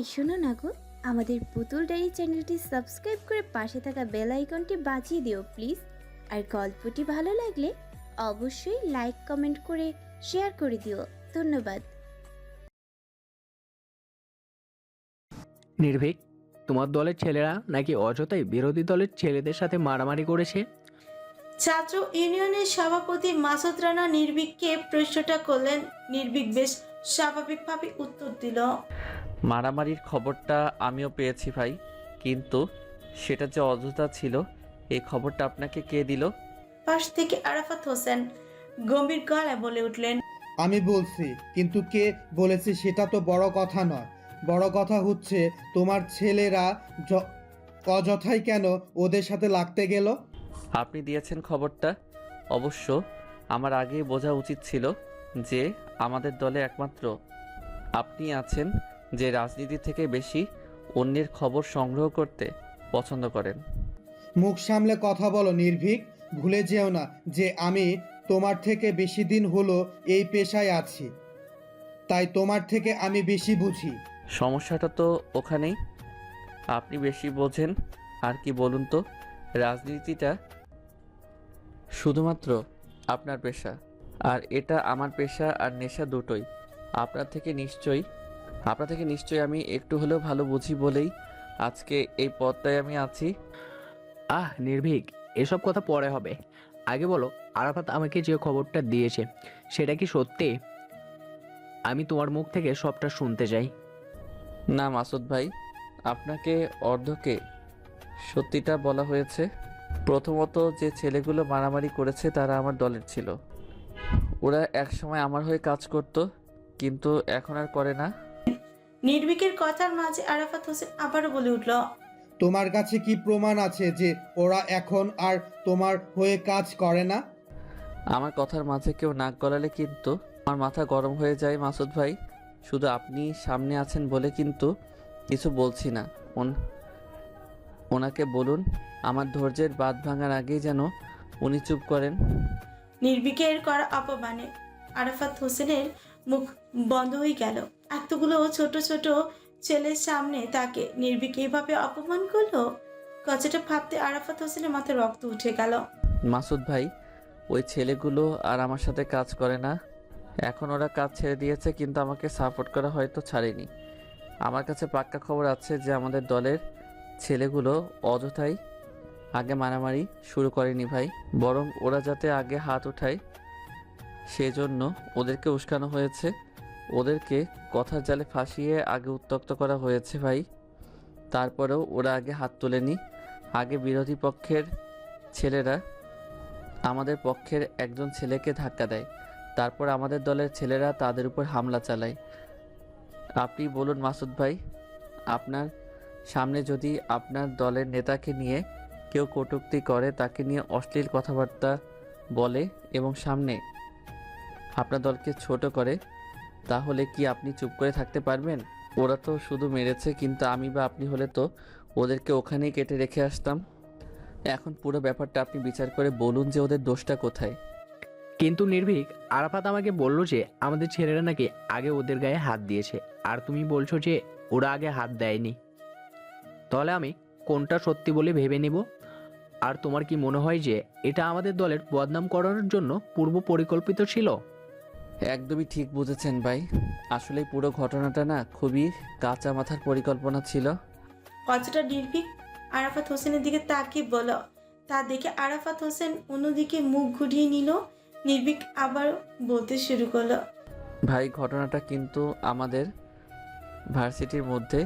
এই শোনো না গো আমাদের পুতুল ডায়েরি চ্যানেলটি সাবস্ক্রাইব করে পাশে থাকা বেল আইকনটি বাজিয়ে দিও প্লিজ। আর গল্পটি ভালো লাগলে অবশ্যই লাইক কমেন্ট করে শেয়ার করে দিও। ধন্যবাদ। নির্ভীক তোমার দলের ছেলেরা নাকি অযথাই বিরোধী দলের ছেলেদের সাথে মারামারি করেছে? ছাত্র ইউনিয়নের সভাপতি মাসুদ রানা নির্ভীককে প্রশ্নটা করলেন। নির্ভীক বেশ স্বাভাবিকভাবে উত্তর দিল। মারামারির খবরটা আমিও পেয়েছি ভাই কিন্তু সেটা যে অযথা ছিল এই খবরটা আপনাকে কে দিল? পাশ থেকে আরাফাত হোসেন গম্ভীর গলায় বলে উঠলেন আমি বলছি কিন্তু কে বলেছে সেটা তো বড় কথা নয়। বড় কথা হচ্ছে তোমার ছেলেরা য- অযথাই কেন ওদের সাথে লাগতে গেল? আপনি দিয়েছেন খবরটা। অবশ্য আমার আগেই বোঝা উচিত ছিল যে আমাদের দলে একমাত্র আপনি আছেন যে রাজনীতি থেকে বেশি অন্যের খবর সংগ্রহ করতে পছন্দ করেন। মুখ সামলে কথা বলো নির্ভীক ভুলে যেও না যে আমি তোমার থেকে বেশি দিন হলো এই পেশায় আছি। তাই তোমার থেকে আমি বেশি বুঝি। সমস্যাটা তো ওখানেই। আপনি বেশি বোঝেন আর কি বলুন তো? রাজনীতিটা শুধুমাত্র আপনার পেশা আর এটা আমার পেশা আর নেশা দুটোই। আপনার থেকে নিশ্চয়ই আপনার থেকে নিশ্চয়ই আমি একটু হলেও ভালো বুঝি বলেই আজকে এই পদটায় আমি আছি। আহ নির্ভীক এসব কথা পরে হবে। আগে বলো আরাফাত আমাকে যে খবরটা দিয়েছে সেটা কি সত্যি? আমি তোমার মুখ থেকে সবটা শুনতে চাই। না মাসুদ ভাই আপনাকে অর্ধকে সত্যিটা বলা হয়েছে। প্রথমত যে ছেলেগুলো মারামারি করেছে তারা আমার দলের ছিল। ওরা একসময় আমার হয়ে কাজ করত কিন্তু এখন আর করে না। নির্ভীকের কথার মাঝে আরাফাত হোসেন আবারও বলে উঠল তোমার কাছে কি প্রমাণ আছে যে ওরা এখন আর তোমার হয়ে কাজ করে না? আমার কথার মাঝে কেউ নাক গলালে কিন্তু আমার মাথা গরম হয়ে যায় মাসুদ ভাই। শুধু আপনি সামনে আছেন বলে কিন্তু কিছু বলছি না। ওন- ওনাকে বলুন আমার ধৈর্যের বাদ ভাঙার আগেই যেন উনি চুপ করেন। নির্ভীকের করা অপমানে আরাফাত হোসেনের মুখ বন্ধ হয়ে গেল। এতগুলো ছোট ছোট ছেলের সামনে তাকে নির্ভীক এইভাবে অপমান করল? কথাটা ভাবতে আরাফাত হোসেনের মাথায় রক্ত উঠে গেল। মাসুদ ভাই, ওই ছেলেগুলো আর আমার সাথে কাজ করে না। এখন ওরা কাজ ছেড়ে দিয়েছে, কিন্তু আমাকে সাপোর্ট করা হয়তো ছাড়েনি। আমার কাছে পাক্কা খবর আছে যে আমাদের দলের ছেলেগুলো অযথাই আগে মারামারি শুরু করেনি ভাই। বরং ওরা যাতে আগে হাত উঠায়, সেজন্য ওদেরকে উস্কানো হয়েছে। ওদেরকে কথার জালে ফাঁসিয়ে আগে উত্তক্ত করা হয়েছে ভাই। তারপরেও ওরা আগে হাত তোলেনি। আগে বিরোধী পক্ষের ছেলেরা আমাদের পক্ষের একজন ছেলেকে ধাক্কা দেয়। তারপর আমাদের দলের ছেলেরা তাদের উপর হামলা চালায়। আপনি বলুন মাসুদ ভাই, আপনার সামনে যদি আপনার দলের নেতাকে নিয়ে কেউ কটূক্তি করে, তাকে নিয়ে অশ্লীল কথাবার্তা বলে এবং সামনে আপনার দলকে ছোট করে তাহলে কি আপনি চুপ করে থাকতে পারবেন? ওরা তো শুধু মেরেছে, কিন্তু আমি বা আপনি হলে তো ওদেরকে ওখানেই কেটে রেখে আসতাম। এখন পুরো ব্যাপারটা আপনি বিচার করে বলুন যে ওদের দোষটা কোথায়। কিন্তু নির্ভীক, আরাফাত আমাকে বলল যে আমাদের ছেলেরা নাকি আগে ওদের গায়ে হাত দিয়েছে, আর তুমি বলছো যে ওরা আগে হাত দেয়নি। তাহলে আমি কোনটা সত্যি বলে ভেবে নেব? আর তোমার কি মনে হয় যে এটা আমাদের দলের বদনাম করানোর জন্য পূর্ব পরিকল্পিত ছিল? একদমই ঠিক বুঝেছেন ভাই। আসলে পুরো ঘটনাটা না খুবই কাঁচা মাথার পরিকল্পনা ছিল। কথাটা নির্ভীক? আরাফাত হোসেনের দিকে তাকিয়ে বলো তা দেখে আরাফাত হোসেন অন্যদিকে মুখ ঘুরিয়ে নিল নির্ভীক আবার বলতে শুরু করল ভাই ঘটনাটা কিন্তু আমাদের ভার্সিটির মধ্যে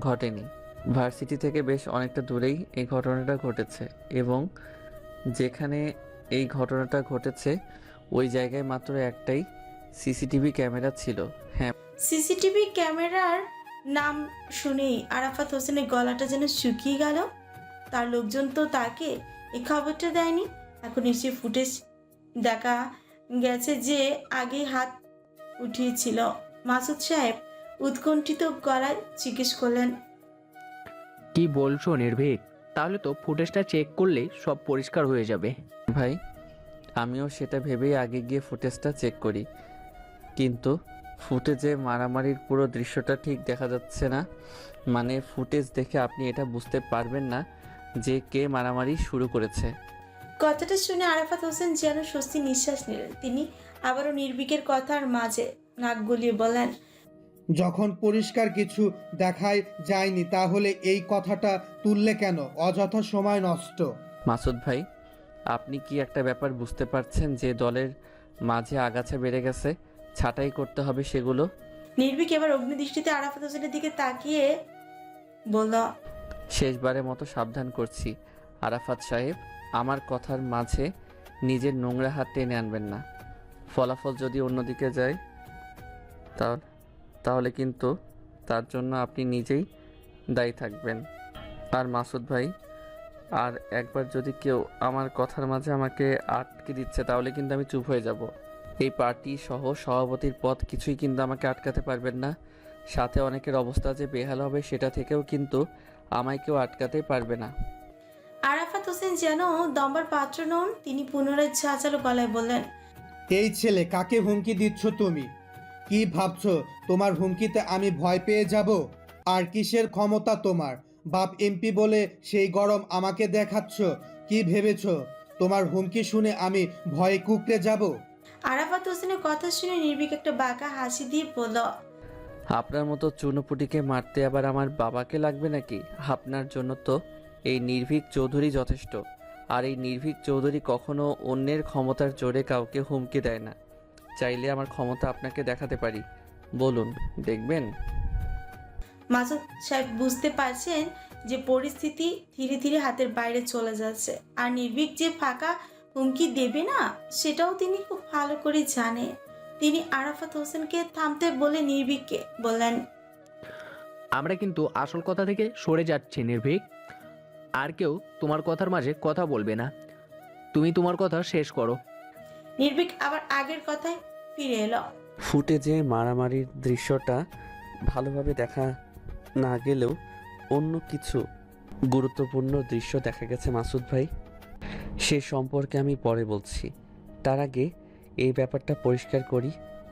ঘটেনি। ভার্সিটি থেকে বেশ অনেকটা দূরেই এই ঘটনাটা ঘটেছে এবং যেখানে এই ঘটনাটা ঘটেছে ওই জায়গায় মাত্র একটাই সিসিটিভি ক্যামেরা ছিল। হ্যাঁ। সিসিটিভি ক্যামেরার নাম শুনেই আরাফাত হোসেনের গলাটা যেন শুকিয়ে গেল। তার লোকজন তো তাকে এই খবরটা দেয়নি। এখন এসে ফুটেজ দেখা গেছে যে আগে হাত উঠিয়েছিল। মাসুদ সাহেব উৎকণ্ঠিত গলায় জিজ্ঞেস করলেন কি বলছো নির্ভীক? তাহলে তো ফুটেজটা চেক করলেই সব পরিষ্কার হয়ে যাবে। ভাই আমিও সেটা ভেবেই আগে গিয়ে ফুটেজটা চেক করি। কিন্তু ফুটেজে মারামারির পুরো দৃশ্যটা ঠিক দেখা যাচ্ছে না। মানে ফুটেজ দেখে আপনি এটা বুঝতে পারবেন না যে কে মারামারি শুরু করেছে। কথাটা শুনে আরাফাত হোসেন যেন স্বস্তি নিঃশ্বাস নিলেন। তিনি আবারও নির্বিকের কথার মাঝে নাক গলিয়ে বলেন যখন পরিষ্কার কিছু দেখাই যায়নি তাহলে এই কথাটা তুললে কেন? অযথা সময় নষ্ট। মাসুদ ভাই আপনি কি একটা ব্যাপার বুঝতে পারছেন যে দলের মাঝে আগাছা বেড়ে গেছে? ছাঁটাই করতে হবে সেগুলো। নির্বিক এবার অগ্নিদৃষ্টিতে আরাফাত হোসেনের দিকে তাকিয়ে বলল শেষবারের মতো সাবধান করছি। আরাফাত সাহেব আমার কথার মাঝে নিজের নোংরা হাত টেনে আনবেন না। ফলাফল যদি অন্যদিকে যায় তাহলে তাহলে কিন্তু তার জন্য আপনি নিজেই দায়ী থাকবেন। আর মাসুদ ভাই আর একবার যদি কেউ আমার কথার মাঝে আমাকে আটকে দিচ্ছে তাহলে কিন্তু আমি চুপ হয়ে যাব। এই পার্টি সহ সভাপতির পদ কিছুই কিন্তু আমাকে আটকাতে পারবেন না। সাথে অনেকের অবস্থা যে বেহাল হবে সেটা থেকেও কিন্তু আমায় কেউ আটকাতে পারবে না। আরাফাত হোসেন যেন দম্বার পাত্র নন তিনি পুনরায় ঝাঁচালো গলায় বললেন এই ছেলে কাকে হুমকি দিচ্ছ তুমি? কি ভাবছ? তোমার হুমকিতে আমি ভয় পেয়ে যাব? আর কিসের ক্ষমতা তোমার? বাপ এমপি বলে সেই গরম আমাকে দেখাচ্ছ কি ভেবেছো? তোমার হুমকি শুনে আমি ভয়ে কুকড়ে যাব? আরাফাত হোসেনের কথা শুনে নির্বিক একটা বাঁকা হাসি দিয়ে বলল আপনার মতো চুনোপুটিকে মারতে আবার আমার বাবাকে লাগবে নাকি? আপনার জন্য তো এই নির্ভীক চৌধুরী যথেষ্ট। আর এই নির্ভীক চৌধুরী কখনো অন্যের ক্ষমতার জোরে কাউকে হুমকি দেয় না। চাইলে আমার ক্ষমতা আপনাকে দেখাতে পারি। বলুন দেখবেন? মাসুদ সাহেব বুঝতে পারছেন যে পরিস্থিতি ধীরে ধীরে হাতের বাইরে চলে যাচ্ছে। আর নির্ভীক যে ফাঁকা হুমকি দেবে না? সেটাও তিনি খুব ভালো করে জানে। তিনি আরাফাত হোসেনকে থামতে বলে নির্ভীককে বললেন আমরা কিন্তু আসল কথা থেকে সরে যাচ্ছি নির্ভীক। আর কেউ তোমার কথার মাঝে কথা বলবে না। তুমি তোমার কথা শেষ করো। নির্ভীক আবার আগের কথায় ফিরে এলো। ফুটেজে মারামারির দৃশ্যটা ভালোভাবে দেখা না গেলেও অন্য কিছু গুরুত্বপূর্ণ দৃশ্য দেখা গেছে মাসুদ ভাই। সে সম্পর্কে আমি পরে বলছি। তার আগে এই ব্যাপারটা পরিষ্কার করি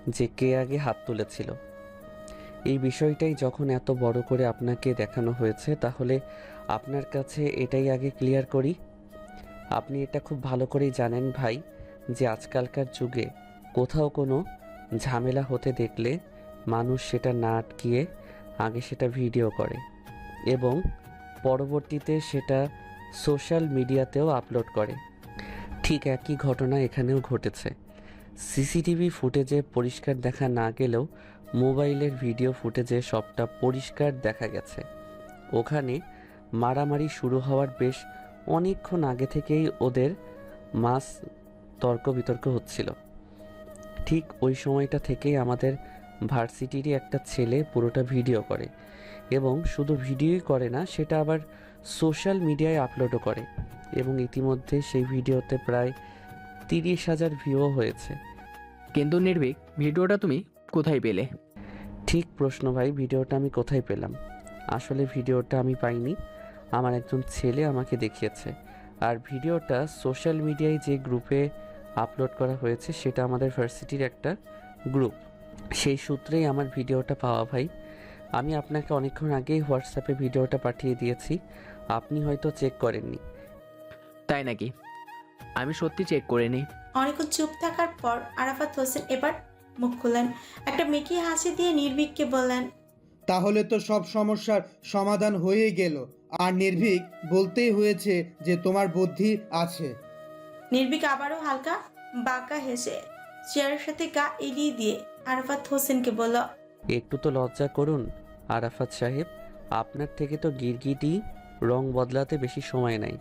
যে কে আগে হাত তুলেছিল। এই বিষয়টাই যখন এত বড় করে আপনাকে দেখানো হয়েছে, তাহলে আপনার কাছে এটাই আগে ক্লিয়ার করি। আপনি এটা খুব ভালো করেই জানেন ভাই যে আজকালকার যুগে কোথাও কোনো ঝামেলা হতে দেখলে মানুষ সেটা না আটকিয়ে আগে সেটা ভিডিও করে এবং পরবর্তীতে সেটা সোশ্যাল মিডিয়াতেও আপলোড করে। ঠিক একই ঘটনা এখানেও ঘটেছে। সিসিটিভি ফুটেজে পরিষ্কার দেখা না গেলেও মোবাইলের ভিডিও ফুটেজে সবটা পরিষ্কার দেখা গেছে। ওখানে মারামারি শুরু হওয়ার বেশ অনেকক্ষণ আগে থেকেই ওদের মাস তর্ক বিতর্ক হচ্ছিল। ঠিক ওই সময়টা থেকেই আমাদের ভার্সিটিরই একটা ছেলে পুরোটা ভিডিও করে এবং শুধু ভিডিওই করে না, সেটা আবার সোশ্যাল মিডিয়ায় আপলোডও করে এবং ইতিমধ্যে সেই ভিডিওতে প্রায় তিরিশ হাজার ভিউও হয়েছে। কিন্তু নির্ভীক ভিডিওটা তুমি কোথায় পেলে? ঠিক প্রশ্ন ভাই ভিডিওটা আমি কোথায় পেলাম? আসলে ভিডিওটা আমি পাইনি। আমার একজন ছেলে আমাকে দেখিয়েছে। আর ভিডিওটা সোশ্যাল মিডিয়ায় যে গ্রুপে আপলোড করা হয়েছে সেটা আমাদের ভার্সিটির একটা গ্রুপ। সেই সূত্রেই আমার ভিডিওটা পাওয়া ভাই। আমি আপনাকে অনেকক্ষণ আগেই হোয়াটসঅ্যাপে ভিডিওটা পাঠিয়ে দিয়েছি। আপনি হয়তো চেক করেননি। তাই নাকি? আমি সত্যি চেক করে নিই অনেকক্ষণ চুপ থাকার পর আরাফাত হোসেন এবার মুখ খুললেন। একটা মেকি হাসি দিয়ে নির্ভীককে বললেন তাহলে তো সব সমস্যার সমাধান হয়ে গেল। আর নির্ভীক বলতেই হয়েছে যে তোমার বুদ্ধি আছে। নির্ভীক আবারও হালকা বাঁকা হেসে চেয়ারের সাথে গা এলিয়ে দিয়ে আরাফাত হোসেনকে বলল একটু তো লজ্জা করুন আরাফাত সাহেব। আপনার থেকে তো গিরগিটি রং বদলাতে বেশি সময় নাই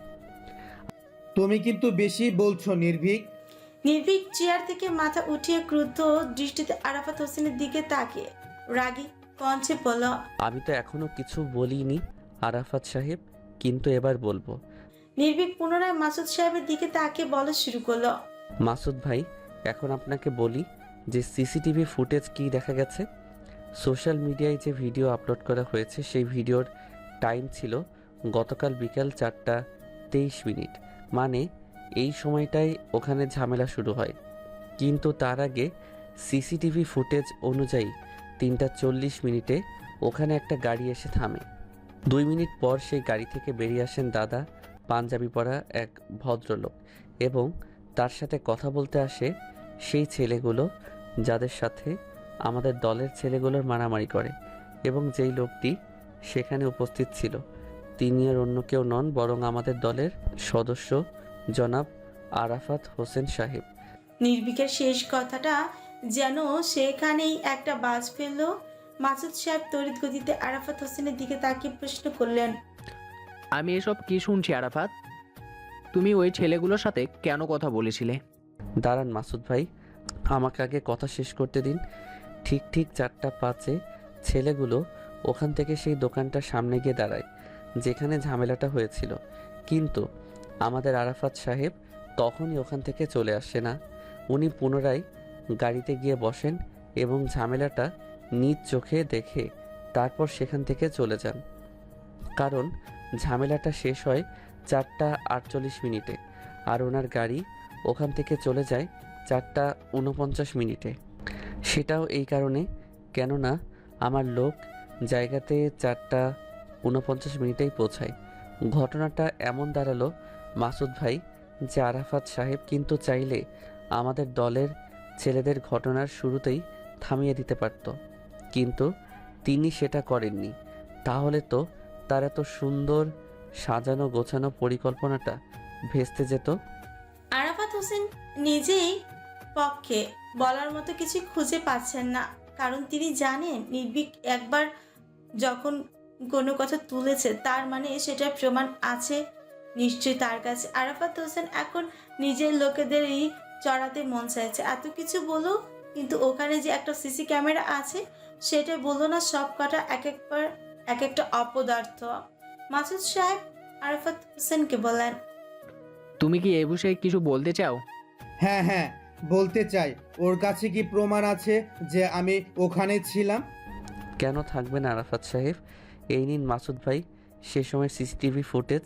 তুমি কিন্তু বেশি বলছো নির্ভীক। নির্ভীক চেয়ার থেকে মাথা উঠিয়ে ক্রুদ্ধ দৃষ্টিতে আরাফাত হোসেনের দিকে তাকিয়ে রাগী কঞ্চে বলল আমি তো এখনও কিছু বলিনি আরাফাত সাহেব কিন্তু এবার বলব। নির্ভীক পুনরায় মাসুদ সাহেবের দিকে তাকিয়ে বলা শুরু করল মাসুদ ভাই এখন আপনাকে বলি যে সিসিটিভি ফুটেজ কি দেখা গেছে? সোশ্যাল মিডিয়ায় যে ভিডিও আপলোড করা হয়েছে সেই ভিডিওর টাইম ছিল গতকাল বিকাল চারটা তেইশ মিনিট। মানে এই সময়টাই ওখানে ঝামেলা শুরু হয়। কিন্তু তার আগে সিসিটিভি ফুটেজ অনুযায়ী তিনটা চল্লিশ মিনিটে ওখানে একটা গাড়ি এসে থামে। দুই মিনিট পর সেই গাড়ি থেকে বেরিয়ে আসেন দাদা, পাঞ্জাবি পরা এক ভদ্রলোক এবং তার সাথে কথা বলতে আসে সেই ছেলেগুলো যাদের সাথে আমাদের দলের ছেলেগুলোর মারামারি করে এবং যেই লোকটি সেখানে উপস্থিত ছিল। তিনি আর অন্য কেউ নন বরং আমাদের দলের সদস্য জনাব আরাফাত হোসেন সাহেব। নির্বিকের শেষ কথাটা যেন সেখানেই একটা বাজ ফেলল। মাসুদ সাহেব তড়িৎ গতিতে আরাফাত হোসেনের দিকে তাকিয়ে প্রশ্ন করলেন আমি এসব কি শুনছি আরাফাত? তুমি ওই ছেলেগুলোর সাথে কেন কথা বলেছিলে? দাঁড়ান মাসুদ ভাই আমাকে আগে কথা শেষ করতে দিন। ঠিক ঠিক চারটা পাঁচে ছেলেগুলো ওখান থেকে সেই দোকানটার সামনে গিয়ে দাঁড়ায়। যেখানে ঝামেলাটা হয়েছিল। কিন্তু আমাদের আরাফাত সাহেব তখনই ওখান থেকে চলে আসে না। উনি পুনরায় গাড়িতে গিয়ে বসেন এবং ঝামেলাটা নিজ চোখে দেখে তারপর সেখান থেকে চলে যান। কারণ ঝামেলাটা শেষ হয় চারটা আটচল্লিশ মিনিটে আর ওনার গাড়ি ওখান থেকে চলে যায় চারটা উনপঞ্চাশ মিনিটে। সেটাও এই কারণে কেননা আমার লোক জায়গাতে চারটা উনপঞ্চাশ মিনিটেই পৌঁছায়। ঘটনাটা এমন দাঁড়াল, মাসুদ ভাই যে আরাফাত সাহেব কিন্তু চাইলে আমাদের দলের ছেলেদের ঘটনার শুরুতেই থামিয়ে দিতে পারত। কিন্তু তিনি সেটা করেননি। তাহলে তো তার এত সুন্দর সাজানো গোছানো পরিকল্পনাটা ভেস্তে যেত। আরাফাত হোসেন নিজেই পক্ষে বলার মতো কিছু খুঁজে পাচ্ছেন না। কারণ তিনি জানেন নির্ভীক একবার যখন কোনো কথা তুলেছে তার মানে সেটার প্রমাণ আছে। নিশ্চয়ই তার কাছে। আরাফাত হোসেন এখন নিজের লোকেদেরই চড়াতে মন চাইছে। এত কিছু বলো কিন্তু ওখানে যে একটা সিসি ক্যামেরা আছে সেটা বলল না সব কটা এক একবার এক একটা অপদার্থ। মাসুদ সাহেব আরাফাত হোসেনকে বলেন। তুমি কি এই বিষয়ে কিছু বলতে চাও? হ্যাঁ হ্যাঁ বলতে চাই। ওর কাছে কি প্রমাণ আছে যে আমি ওখানে ছিলাম? কেন থাকবেন আরাফাত সাহেব? এই নিন মাসুদ ভাই সে সময় সিসিটিভি ফুটেজ।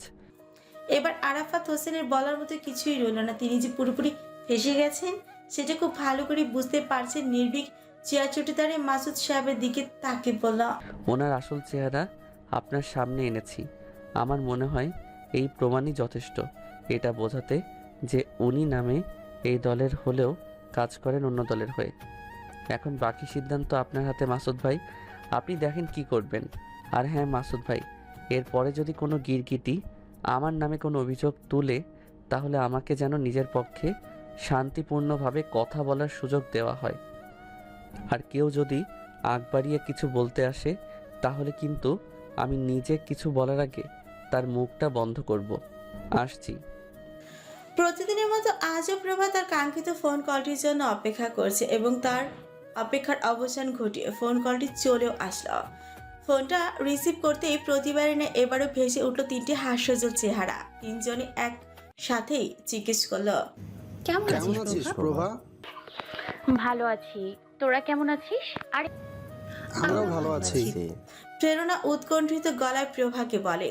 এবার আরাফাত হোসেনের বলার মতো কিছুই রইল না। তিনি যে পুরোপুরি ফেসে গেছেন সেটা খুব ভালো করে বুঝতে পারছেন নির্ভীক চেয়ার চটিদারে মাসুদ সাহেবের দিকে তাকে বলল ওনার আসল চেহারা আপনার সামনে এনেছি। আমার মনে হয় এই প্রমাণই যথেষ্ট। এটা বোঝাতে যে উনি নামে এই দলের হলেও কাজ করেন অন্য দলের হয়ে। এখন বাকি সিদ্ধান্ত আপনার হাতে মাসুদ ভাই। আপনি দেখেন কি করবেন। আর হ্যাঁ মাসুদ ভাই, এরপরে যদি কোনো গিরগিটি আমার নামে কোনো অভিযোগ তুলে, তাহলে আমাকে যেন নিজের পক্ষে শান্তিপূর্ণভাবে কথা বলার সুযোগ দেওয়া হয়। আর কেউ যদি আগ বাড়িয়ে কিছু বলতে আসে, তাহলে কিন্তু আমি নিজে কিছু বলার আগে তার মুখটা বন্ধ করব। আসছি। প্রতিদিনের মতো আজও প্রভা তার কাঙ্ক্ষিত ফোন কলটির জন্য অপেক্ষা করছে এবং তার অপেক্ষার অবসান ঘটিয়ে ফোন কলটি চলেও আসলো। ফোনটা রিসিভ করতেই প্রতিবারই না এবারও ভেসে উঠল তিনটি হাস্যজল চেহারা। তিনজনে এক সাথেই জিজ্ঞেস করল কেমন আছিস? প্রভা? ভালো আছি। তোরা কেমন আছিস? আর আমরাও ভালো আছি। প্রেরণা উৎকণ্ঠিত গলায় প্রভাকে বলে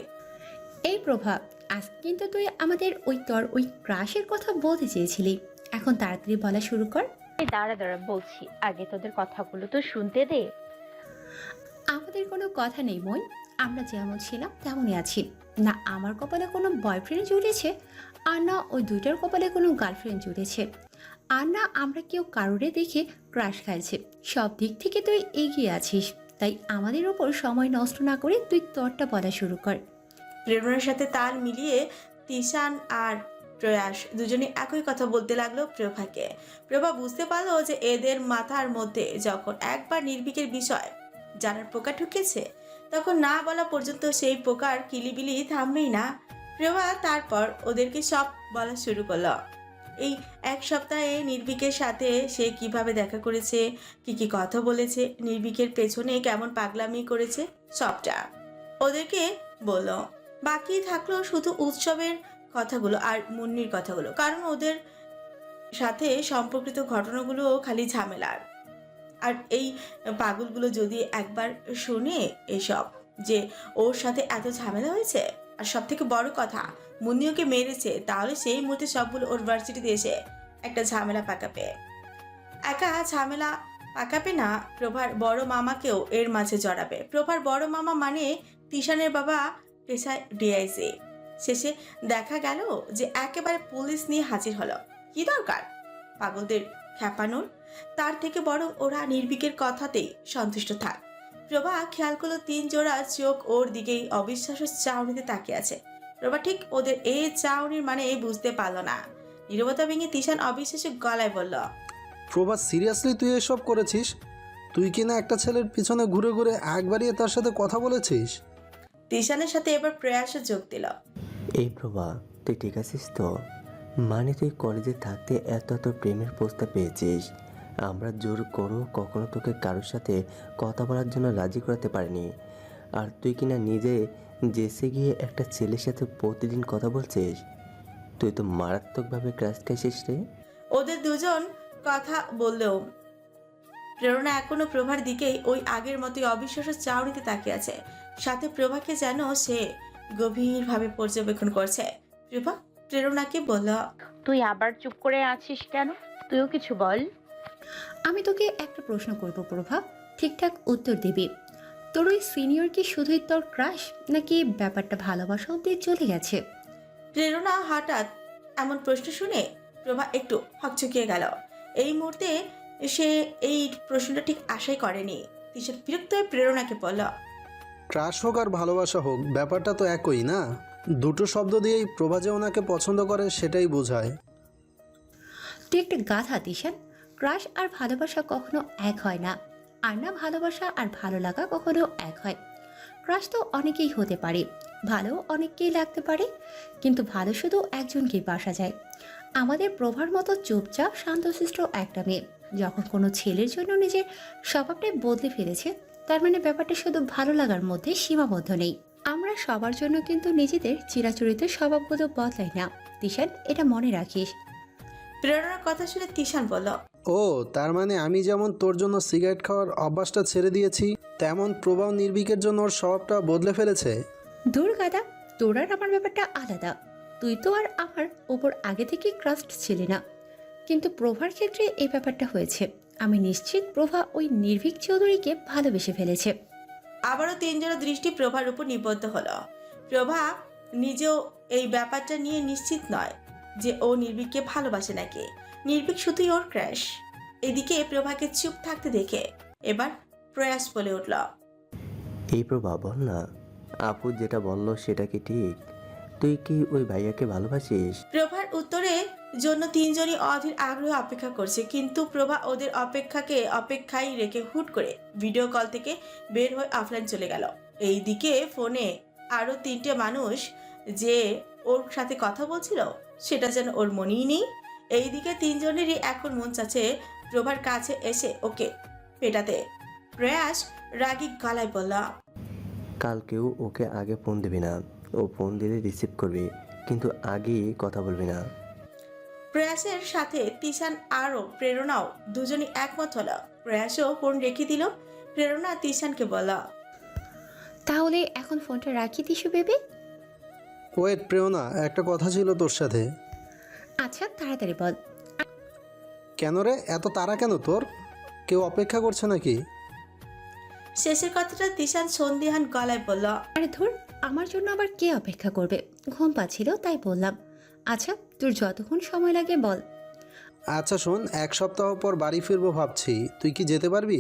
এই প্রভা আজ কিন্তু তুই আমাদের ওই তোর ওই ক্রাশের কথা বলতে চেয়েছিলি। এখন তাড়াতাড়ি বলা শুরু কর। এই দাঁড়া দাঁড়া বলছি। আগে তোদের কথাগুলো তো শুনতে দে। আমাদের কোনো কথা নেই মই আমরা যেমন ছিলাম, তেমনই আছি। না আমার কপালে কোনো বয়ফ্রেন্ড জুড়েছে, আর না ওই দুইটার কপালে কোনো গার্লফ্রেন্ড জুড়েছে। আর না আমরা কেউ কারোরে দেখে ক্রাশ খাইছে। সব দিক থেকে তুই এগিয়ে আছিস, তাই আমাদের ওপর সময় নষ্ট না করে তুই তোরটা বলা শুরু কর। প্রেরণার সাথে তাল মিলিয়ে তিশান আর প্রয়াস দুজনে একই কথা বলতে লাগল প্রভাকে। প্রভা বুঝতে পারল যে এদের মাথার মধ্যে যখন একবার নির্ভীকের বিষয় জানার পোকা ঢুকেছে তখন না বলা পর্যন্ত সেই পোকার কিলিবিলি থামবেই না। প্রভা তারপর ওদেরকে সব বলা শুরু করল। এই এক সপ্তাহে নির্ভীকের সাথে সে কীভাবে দেখা করেছে, কি কি কথা বলেছে নির্ভীকের পেছনে কেমন পাগলামি করেছে, সবটা ওদেরকে বলল। বাকি থাকল শুধু উৎসবের কথাগুলো আর মুন্নির কথাগুলো। কারণ ওদের সাথে সম্পর্কিত ঘটনাগুলো খালি ঝামেলার। আর এই পাগলগুলো যদি একবার শুনে এসব যে ওর সাথে এত ঝামেলা হয়েছে, আর সব থেকে বড় কথা মুন্নি ওকে মেরেছে, তাহলে সেই মুহূর্তে সবগুলো ওর ভার্সিটিতে এসে একটা ঝামেলা পাকাবে। একা ঝামেলা পাকাবে না, প্রভার বড় মামাকেও এর মাঝে জড়াবে। প্রভার বড় মামা মানে তিশানের বাবা পেশায় ডিআইসি শেষে দেখা গেল যে একেবারে পুলিশ নিয়ে হাজির হলো। কি দরকার? পাগলদের খ্যাপানোর? তার থেকে বরং ওরা নির্বিকের কথাতেই সন্তুষ্ট থাক। প্রভা খেয়াল করল তিন জোড়া চোখ ওর দিকেই অবিশ্বাস্য চাউনিতে তাকিয়ে আছে। প্রভা ঠিক ওদের এই চাউনির মানে বুঝতে পারল না। নিরবতা ভেঙে তিশান অবিশ্বাসে গলায় বলল প্রভা সিরিয়াসলি তুই এসব করেছিস? তুই কিনা একটা ছেলের পিছনে ঘুরে ঘুরে একবারই তার সাথে কথা বলেছিস? তিশানের সাথে এবার প্রয়াসও যোগ দিল। এই প্রভা তুই ঠিক আছিস তো? মানে তুই কলেজে থাকতে এত এত প্রেমের প্রস্তাব পেয়েছিস। আমরা জোর করো কখনো তোকে কারোর সাথে কথা বলার জন্য রাজি করাতে পারিনি। আর তুই কিনা নিজে জেসে গিয়ে একটা ছেলের সাথে প্রতিদিন কথা বলছিস? তুই তো মারাত্মকভাবে ক্রাশ খাইছিস রে। ওদের দুজন কথা বললেও প্রেরণা এখনও প্রভার দিকেই ওই আগের মতোই অবিশ্বাস্য চাউনিতে তাকিয়ে আছে। সাথে প্রভাকে যেন সে গভীরভাবে পর্যবেক্ষণ করছে। প্রভা প্রেরণাকে বলল তুই আবার চুপ করে আছিস কেন? তুইও কিছু বল। আমি তোকে একটা প্রশ্ন করব প্রভাব। ঠিকঠাক উত্তর দিবি। তোর ওই সিনিয়র কি শুধুই তোর ক্রাশ নাকি ব্যাপারটা ভালোবাসা অব্দি চলে গেছে? প্রেরণা হঠাৎ এমন প্রশ্ন শুনে প্রভা একটু হকচকিয়ে গেল। এই মুহূর্তে সে এই প্রশ্নটা ঠিক আশাই করেনি। তিশার বিরক্ত হয়ে প্রেরণাকে বলল? ক্রাশ হোক আর ভালোবাসা হোক ব্যাপারটা তো একই না? দুটো শব্দ দিয়েই প্রভা যে ওনাকে পছন্দ করে সেটাই বোঝায়। তুই একটা গাধা দিশান ক্রাশ আর ভালোবাসা কখনো এক হয় না। আর না, ভালোবাসা আর ভালো লাগা কখনো এক হয়। ক্রাশ তো অনেকেই হতে পারে। ভালো অনেককেই লাগতে পারে। কিন্তু ভালো শুধু একজনকেই বাসা যায়। আমাদের প্রভার মতো চুপচাপ, শান্তশিষ্ট একটা মেয়ে। যখন কোনো ছেলের জন্য নিজের স্বভাবটাই বদলে ফেলেছে, তার মানে ব্যাপারটা শুধু ভালো লাগার মধ্যে সীমাবদ্ধ নেই। আমরা সবার জন্য কিন্তু নিজেদের চিরাচরিত স্বভাবগুলো বদলাই না। দিশান এটা মনে রাখিস। প্রেরণার কথা শুনে তিশান বলল ও তার মানে আমি যেমন তোর জন্য সিগারেট খাওয়ার অভ্যাসটা ছেড়ে দিয়েছি তেমন প্রভাব নির্বিকের জন্য ওর স্বভাবটা বদলে ফেলেছে। দূর গাদা তোর আর আমার ব্যাপারটা আলাদা। তুই তো আর আমার ওপর আগে থেকেই ক্রাস্ট ছিলি না। কিন্তু প্রভার ক্ষেত্রে এই ব্যাপারটা হয়েছে। আমি নিশ্চিত প্রভা ওই নির্ভীক চৌধুরীকে ভালোবেসে ফেলেছে। আবারও তিনজনের দৃষ্টি প্রভার উপর নিবদ্ধ হলো। প্রভা নিজেও এই ব্যাপারটা নিয়ে নিশ্চিত নয় যে ও নির্ভীককে ভালোবাসে নাকি। নির্ভীক শুধুই ওর ক্র্যাশ। এদিকে প্রভাকে চুপ থাকতে দেখে এবার প্রয়াস বলে উঠল এই প্রভা বল না। আপু যেটা বলল সেটা কি ঠিক? তুই কি ওই ভাইয়াকে ভালোবাসিস? প্রভার উত্তরে জন্য তিনজনই অধীর আগ্রহ অপেক্ষা করছে কিন্তু প্রভা ওদের অপেক্ষাকে অপেক্ষায় রেখে হুট করে ভিডিও কল থেকে বের হয়ে অফলাইন চলে গেল। এইদিকে ফোনে আরও তিনটে মানুষ যে ওর সাথে কথা বলছিল সেটা যেন ওর মনেই নেই। এইদিকে তিনজনেরই এখন মন চাচ্ছে প্রভার কাছে এসে ওকে পেটাতে প্রয়াস রাগী গলায় বলল কালকেও ওকে আগে ফোন দিবি না। ও ফোন দিলে রিসিভ করবি কিন্তু আগেই কথা বলবি না। প্রয়াসের সাথে তিশান আরও প্রেরণাও দুজনই একমত হলো। প্রয়াসও ফোন রেখে দিল প্রেরণা তিশানকে বলা তাহলে এখন ফোনটা রাখি দিশু বেবি। ওয়েট প্রেরণা একটা কথা ছিল তোর সাথে। আচ্ছা তাড়াতাড়ি বল। কেন রে? এত তারা কেন তোর? কেউ অপেক্ষা করছে নাকি? শেষের কথাটা তিশান সন্দিহান গলায় বলল আরে ধুর আমার জন্য আবার কে অপেক্ষা করবে? ঘুম পাচ্ছিল তাই বললাম। আচ্ছা তোর যতক্ষণ সময় লাগে বল। আচ্ছা শোন এক সপ্তাহ পর বাড়ি ফিরবো ভাবছি। তুই কি যেতে পারবি?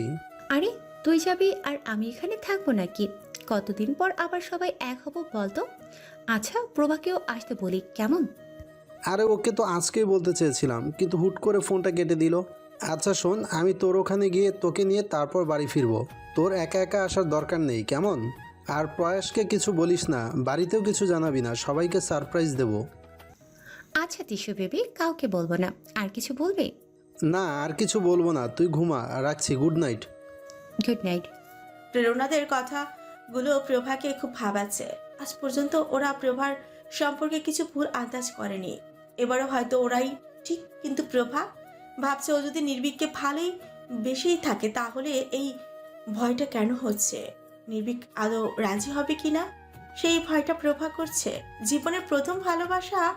আরে তুই যাবি আর আমি এখানে থাকব নাকি? কতদিন পর আবার সবাই এক হব বলতো? আচ্ছা প্রভাকেও আসতে বলি কেমন? আরে ওকে তো আজকেই বলতে চেয়েছিলাম কিন্তু হুট করে ফোনটা কেটে দিল। আচ্ছা শোন আমি তোর ওখানে গিয়ে তোকে নিয়ে তারপর বাড়ি ফিরবো। তোর একা একা আসার দরকার নেই কেমন? আর প্রয়াসকে কিছু বলিস না বাড়িতেও কিছু জানাবি না সবাইকে সারপ্রাইজ দেব। আচ্ছা তিশু বেবি কাউকে বলব না। আর কিছু বলবে? না আর কিছু বলব না তুই ঘুমা রাখছি গুড নাইট। Good night. প্রেরণাদের কথাগুলো প্রভাকে খুব ভাবাচ্ছে। আজ পর্যন্ত ওরা প্রভার সম্পর্কে কিছু ভুল আন্দাজ করেনি। এবারও হয়তো ওরাই ঠিক কিন্তু প্রভা ভাবছে ও যদি নির্ভীককে ভালোই বেশিই থাকে তাহলে এই ভয়টা কেন হচ্ছে? নির্ভীক আদৌ রাজি হবে কিনা সেই ভয়টা প্রভা করছে। জীবনের প্রথম ভালোবাসা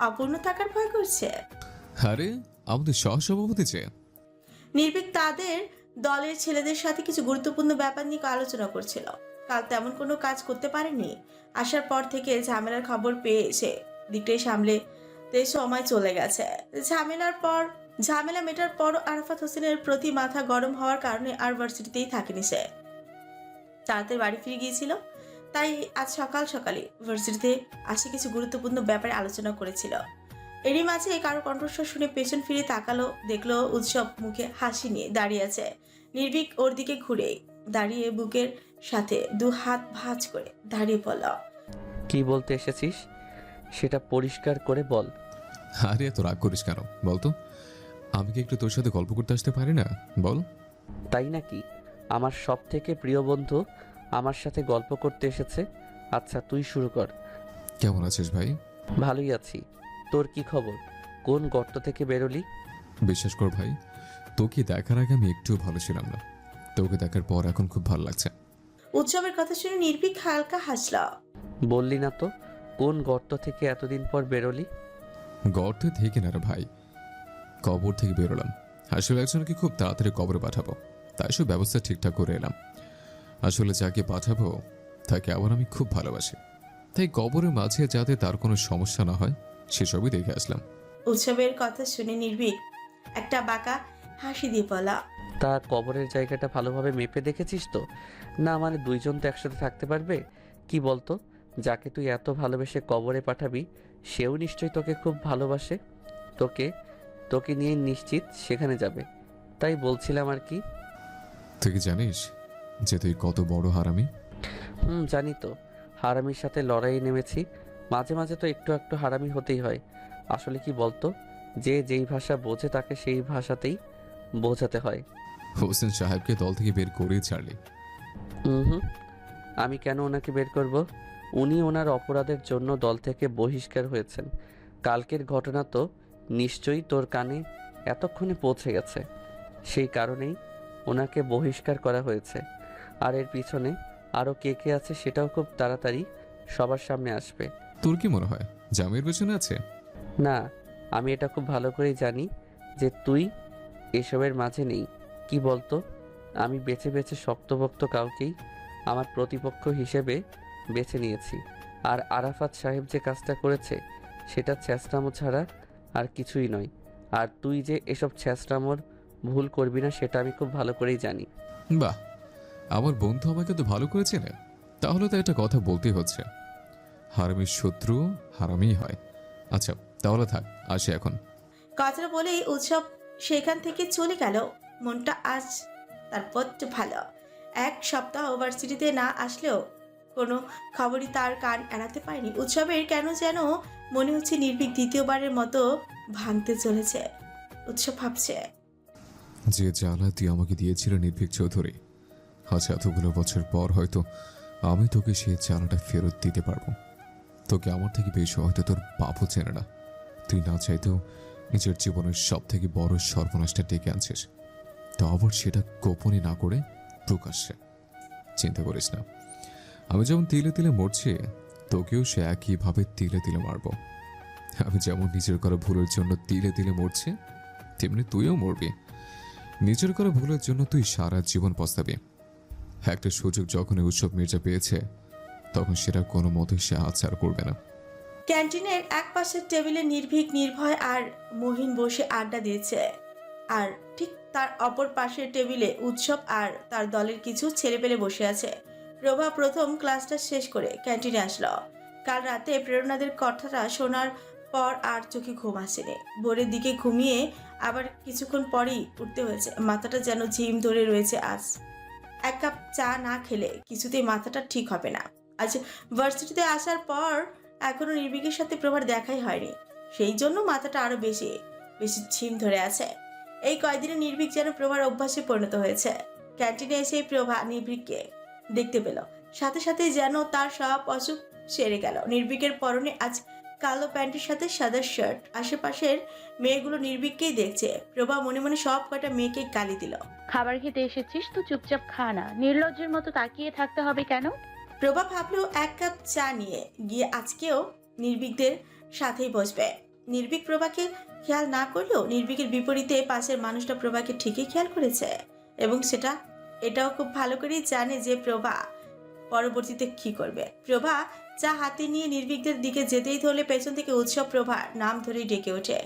অপূর্ণ থাকার ভয় করছে। আরে আমাদের সহসভাপতি যে। নির্ভীক তাদের দলের ছেলেদের সাথে কিছু গুরুত্বপূর্ণ ব্যাপার নিয়ে আলোচনা করছিল। কাল তেমন কোনো কাজ করতে পারেনি। আসার পর থেকে ঝামেলার খবর পেয়ে এসে দিকটাই সামলে সময় চলে গেছে। ঝামেলার পর, ঝামেলা মেটার পর আরাফাত হোসেনের প্রতি মাথা গরম হওয়ার কারণে আর ভার্সিটিতেই থাকেনি সে। তাড়াতাড়ি বাড়ি ফিরে গিয়েছিল, তাই আজ সকাল সকালে ভার্সিটিতে আসে কিছু গুরুত্বপূর্ণ ব্যাপারে আলোচনা করেছিল। এরই মাঝে কারও কণ্ঠস্বর শুনে পেছন ফিরে তাকালো, দেখল উৎসব মুখে হাসি নিয়ে দাঁড়িয়ে আছে। নির্ভীক ওর দিকে ঘুরে দাঁড়িয়ে বুকের সাথে দু হাত ভাঁজ করে দাঁড়িয়ে পড়ল কি বলতে এসেছিস? সেটা পরিষ্কার করে বল। আরে এত রাগ করিস কেন? বলতো আমি কি একটু তোর সাথে গল্প করতে আসতে পারি না? বল। তাই নাকি? আমার সব থেকে প্রিয় বন্ধু আমার সাথে গল্প করতে এসেছে। আচ্ছা তুই শুরু কর। কেমন আছিস ভাই? ভালোই আছি। তোর কি খবর? কোন গর্ত থেকে বেরোলি? বিশ্বাস কর ভাই তোকে দেখার আগে আমি একটুও ভালো ছিলাম না। তোকে দেখার পর এখন খুব ভালো লাগছে। উৎসবের কথা শুনে নির্ভীক হালকা হাসল। বললি না তো কোন গর্ত থেকে এতদিন পর বেরোলি? গর্ত থেকে না রে ভাই কবর থেকে বেরোলাম। আসলে একজনকে খুব তাড়াতাড়ি কবরে পাঠাবো তাই সব ব্যবস্থা ঠিকঠাক করে এলাম। আসলে যাকে পাঠাবো তাকে আবার আমি খুব ভালোবাসি। তাই কবরের মাঝে যাতে তার কোনো সমস্যা না হয় সেসবই দেখে আসলাম। উৎসবের কথা শুনে নির্ভীক একটা বাঁকা হাসি দিয়ে বলা তা কবরের জায়গাটা ভালোভাবে মেপে দেখেছিস তো? না মানে দুইজন তো একসাথে থাকতে পারবে? কি বলতো? যাকে তুই এত ভালোবেসে কবরে পাঠাবি সেও নিশ্চয়ই তোকে খুব ভালোবাসে। তোকে তোকে নিয়ে নিশ্চিত সেখানে যাবে। তাই বলছিলাম আর কি। তুই কি জানিস যে তুই কত বড় হারামি? হুম জানি তো। হারামির সাথে লড়াই নেমেছি। মাঝে মাঝে তো একটু একটু হারামি হতেই হয়। আসলে কি বলতো? যে যেই ভাষা বোঝে তাকে সেই ভাষাতেই বোঝাতে হয়। হোসেন সাহেবকে দল থেকে বের করেই ছাড়লি। হুম আমি কেন ওনাকে বের করব? উনি ওনার অপরাধের জন্য দল থেকে বহিষ্কার হয়েছেন। কালকের ঘটনা তো নিশ্চয়ই তোর কানে এতক্ষণে পৌঁছে গেছে। সেই কারণেই ওনাকে বহিষ্কার করা হয়েছে। আর এর পিছনে আরও কে কে আছে সেটাও খুব তাড়াতাড়ি সবার সামনে আসবে। তোর কি মনে হয়? জামির পেছনে আছে? না আমি এটা খুব ভালো করেই জানি যে তুই এসবের মাঝে নেই। কি বলতো? আমি বেছে বেছে শক্তভক্ত কাউকেই আমার প্রতিপক্ষ হিসেবে বেছে নিয়েছি। আর আরাফাত সাহেব যে কাজটা করেছে সেটা ছ্যাঁচড়ামো ছাড়া আর কিছুই নয়। আর তুই যে এসব ছ্যাঁচড়ামোর ভুল করবি না সেটা আমি খুব ভালো করেই জানি। বাহ! আমার বন্ধু আমাকে তো ভালো করে চেনে। তাহলে তো একটা কথা বলতেই হচ্ছে। হারামির শত্রু হারামিই হয়। আচ্ছা তাহলে থাক আসি এখন। কথাটা বলেই উৎসব সেখান থেকে চলে গেল। মনটা আজ তার বড্ড ভালো। এক সপ্তাহ ভার্সিটিতে না আসলেও কোনো খবরই তার কান এড়াতে পারেনি। উৎসবের কেন যেন মনে হচ্ছে নির্ভীক দ্বিতীয়বারের মতো ভাঙতে চলেছে। উৎসব ভাবছে। যে জ্বালা তুই আমাকে দিয়েছিল নির্ভীক চৌধুরী, আজ এতগুলো বছর পর হয়তো আমি তোকে সে জ্বালাটা ফেরত দিতে পারব। তোকে আমার থেকে বেশি হয়তো তোর বাপও চেনে না। তুই না চাইতেও নিজের জীবনের সব থেকে বড় সর্বনাশটা ডেকে আনছিস। তো আবার সেটা গোপনে না করে প্রকাশ্যে। চিন্তা করিস না। আমি যেমন তিলে তিলে মরছি, তোকেও সে একইভাবে তিলে তিলে মারবো। আমি যেমন নিজের করা ভুলের জন্য তিলে তিলে মরছি, তেমনি তুইও মরবি। নিজের করা ভুলের জন্য তুই সারা জীবন পস্তাবি। একটা সুযোগ যখন উৎসব মির্জা পেয়েছে, তখন সেটা কোনো মতেই সে আচার করবে না। ক্যান্টিনের এক পাশের টেবিলে নির্ভীক, নির্ভয় আর মহিন বসে আড্ডা দিয়েছে। আর ঠিক তার অপর পাশের টেবিলে উৎসব আর তার দলের কিছু ছেলেপেলে বসে আছে। প্রভা প্রথম ক্লাসটা শেষ করে ক্যান্টিনে আসলো। কাল রাতে প্রেরণাদের কথাটা শোনার পর আর চোখে ঘুম আসেনি। ভোরের দিকে ঘুমিয়ে আবার কিছুক্ষণ পরেই উঠতে হয়েছে। মাথাটা যেন ঝিম ধরে রয়েছে আজ। এক কাপ চা না খেলে কিছুতেই মাথাটা ঠিক হবে না। আজ ভার্সিটিতে আসার পর এখনও নির্ভীকের সাথে প্রভার দেখাই হয়নি। সেই জন্য মাথাটা আরও বেশি বেশি ঝিম ধরে আছে। এই কয়দিনে নির্ভীক যেন প্রভার অভ্যাসে পরিণত হয়েছে। ক্যান্টিনে এসে প্রভা নির্ভীককে দেখতে পেল। সাথে সাথে যেন তার সব অসুখ সেরে গেল। নির্ভীকের পরনে আজ কালো প্যান্টের সাথে সাদা শার্ট। আশেপাশের মেয়েগুলো নির্ভীককেই দেখছে। প্রভা মনে মনে সব কয়টা মেয়েকে গালি দিল। খাবার খেতে এসেছিস? তো চুপচাপ খা না। নির্লজ্জের মতো তাকিয়ে থাকতে হবে কেন? প্রভা ভাবলেও এক কাপ চা নিয়ে। গিয়ে আজকেও নির্ভীকদের সাথেই বসবে। নির্ভীক প্রভাকে খেয়াল না করলেও নির্বিকের বিপরীতে পাশের মানুষটা প্রভাকে ঠিকই খেয়াল করেছে। এবং সেটা, এটাও খুব ভালো করেই জানে যে প্রভা পরবর্তীতে কি করবে। প্রভা যা হাতে নিয়ে নির্বিকদের দিকে যেতেই ধরলে পেছন থেকে উৎসব প্রভা নাম ধরেই ডেকে ওঠে।